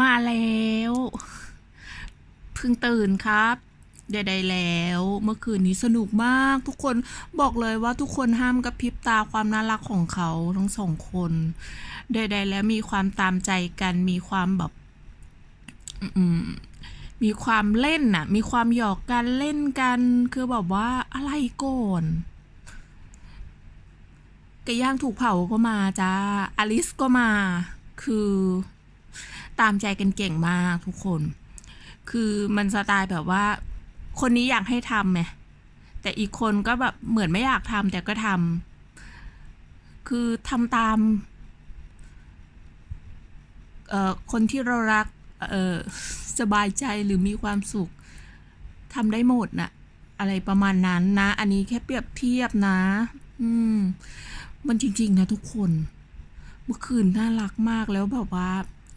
มาแล้ว เพิ่งตื่นครับใดๆแล้ว เมื่อคืนนี้สนุกมาก ทุกคนบอกเลยว่าทุกคนห้ามกระพริบตาความน่ารักของเขาทั้งสองคนใดๆแล้วมีความตามใจกันมีความแบบมมีความเล่นน่ะ มีความหยอกกันเล่นกัน คือแบบว่าอะไรก่อนไก่ย่างถูกเผาก็มาจ้าอลิสก็มา คือ ตามใจกันเก่งมากทุกคน คือมันสไตล์แบบว่า คนนี้อยากให้ทำไงแต่อีกคนก็แบบเหมือนไม่อยากทำแต่ก็ทำคือทำตามเอ่อคนที่เรารักเอ่อสบายใจหรือมีความสุขทำได้หมดน่ะอะไรประมาณนั้นนะ อันนี้แค่เปรียบเทียบนะ อืม มันจริง ๆ นะทุกคน เมื่อคืนน่ารักมากแล้วแบบว่า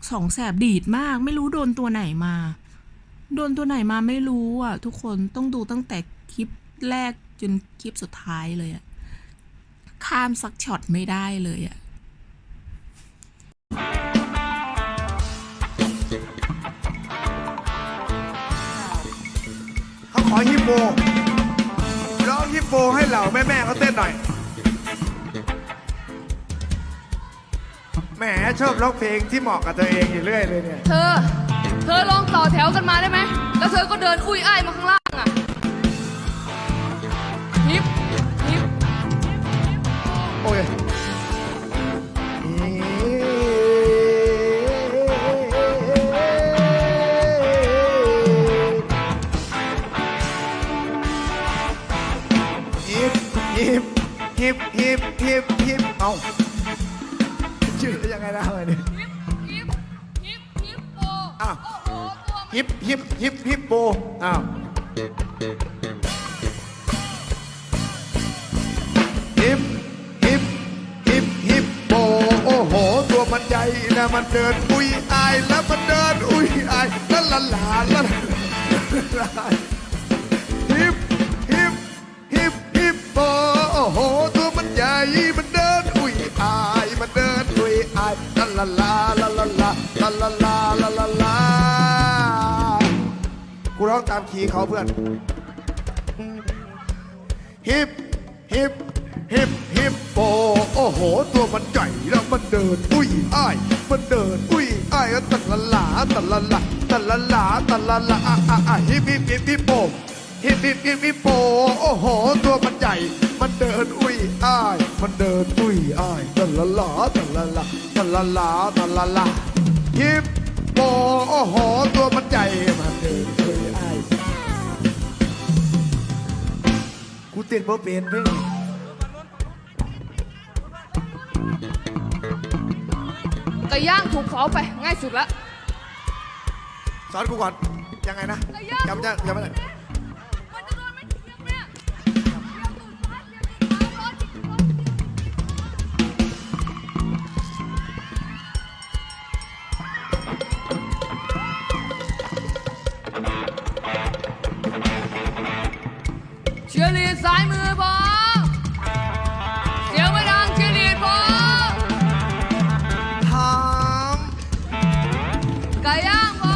สองแสบดีดมาก ไม่รู้โดนตัวไหนมา โดนตัวไหนมาไม่รู้อะ ทุกคนต้องดูตั้งแต่คลิปแรกจนคลิปสุดท้ายเลยอะ ข้ามสักช็อตไม่ได้เลยอะเขาขอฮิปโปร้องฮิปโปให้เหล่าแม่แม่ๆเขาเต้นหน่อย มชอบร้องเพลงที่เหมาะกับตัวเองอยู่เรื่อยเลยเนี่ย เธอ เธอลองต่อแถวกันมาได้ไหม แล้วเธอก็เดินอุ้ยอ้ายมาข้างล่างอะฮิปฮิปโอ้ยฮิปฮิปฮิปฮิปฮิปฮิปเอา ชื่อยังไงนะอะไรเนี่ยฮิปฮิปฮิปโปอะโอ้โหตัวมันฮิปฮิปฮิปฮิปโปอ้าวฮิปฮิปฮิปฮิปโปโอ้โห ตัวมันใหญ่นะมันเดินอุ้ยอายแล้วมันเดินอุ้ยอายละละลาละละลา กูร้องตามคีย์เขาเพื่อน ฮิป ฮิป ฮิป ฮิปโป โอ้โห ตัวมันใหญ่แล้วมันเดิน อุ้ยอ้าย มันเดิน อุ้ยอ้ายตัละลาตัละลาตัละลาตัละลาอะอะอะฮิปฮิปฮิปฮิปโปฮิปฮิปฮิปฮิปโป โอ้โห ตัวมันใหญ่ มันเดิน อุ้ยอ้าย มันเดิน อุ้ยอ้ายตัละลาตัละลาตัละลาตัละลาฮิปโป โอ้โห ตัวมันใหญ่ มันเดิน อุ้ยอ้ายกูเต้นเพราะเป็นเพลงไก่ย่างถูกเผาไปง่ายสุดละ สอนกูก่อนยังไงนะไก่ย่างจำจะจำไม่ได้ ลีดซ้ายมือพอเสียงไม่ดังเชียร์ลีดพอถามไก่ย่างพอ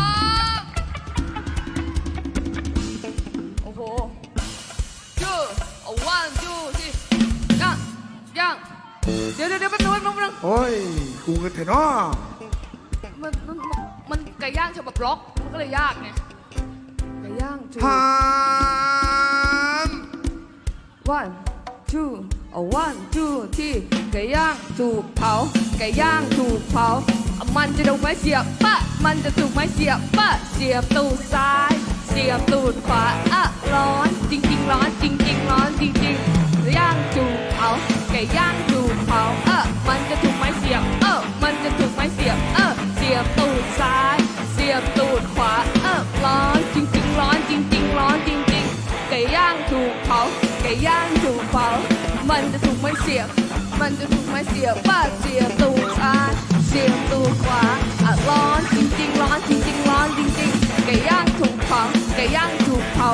โอ้โหจูเอาวันจูที่ย่างย่างเดี๋ยวเดี๋ยวเดี๋ยวแป๊บนึงแป๊บนึงแป๊บนึงโอ้ย กูเงินเถอะเนาะมันมันมันไก่ย่างฉบับล็อกมันก็เลยยากไงไก่ย่างจู ถา one two เอา one two ที่ไก่ย่างถูกเผาไก่ย่างถูกเผามันจะถูกไม้เสียบปะมันจะถูกไม้เสียบปะเสียบตูดซ้าย เสียบตูดขวาอะร้อน จริง ๆ ร้อนจริง ๆ ร้อนจริงๆย่างถูกเผาไก่ย่างถูก ก่ย่างถูกเผา มันจะถูกไม้เสียบ มันจะถูกไม้เสียบป้าเสียบตูดซ้ายเสียบตูดขวาอะร้อนจริง ๆ ร้อนจริง ๆ ร้อนจริง ๆ ไก่ย่างถูกเผา ไก่ย่างถูกเผา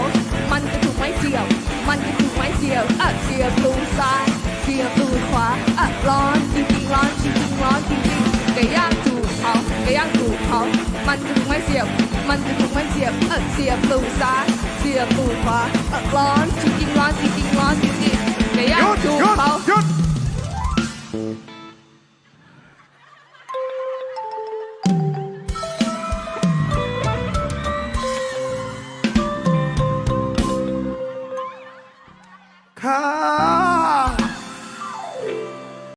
มันจะถูกไม้เสียบ มันจะถูกไม้เสียบอะเสียบตูดซ้ายเสียบตูดขวาอะร้อนจริง ๆ ร้อนจริง ๆ ร้อนจริง ๆ ไก่ย่างถูกเผา ไก่ย่างถูกเผา มันจะถูกไม้เสียบ มันจะถูกไม้เสียบเออเสียบตูดซ้ายเสียบตูดขวาเออร้อน Good, good.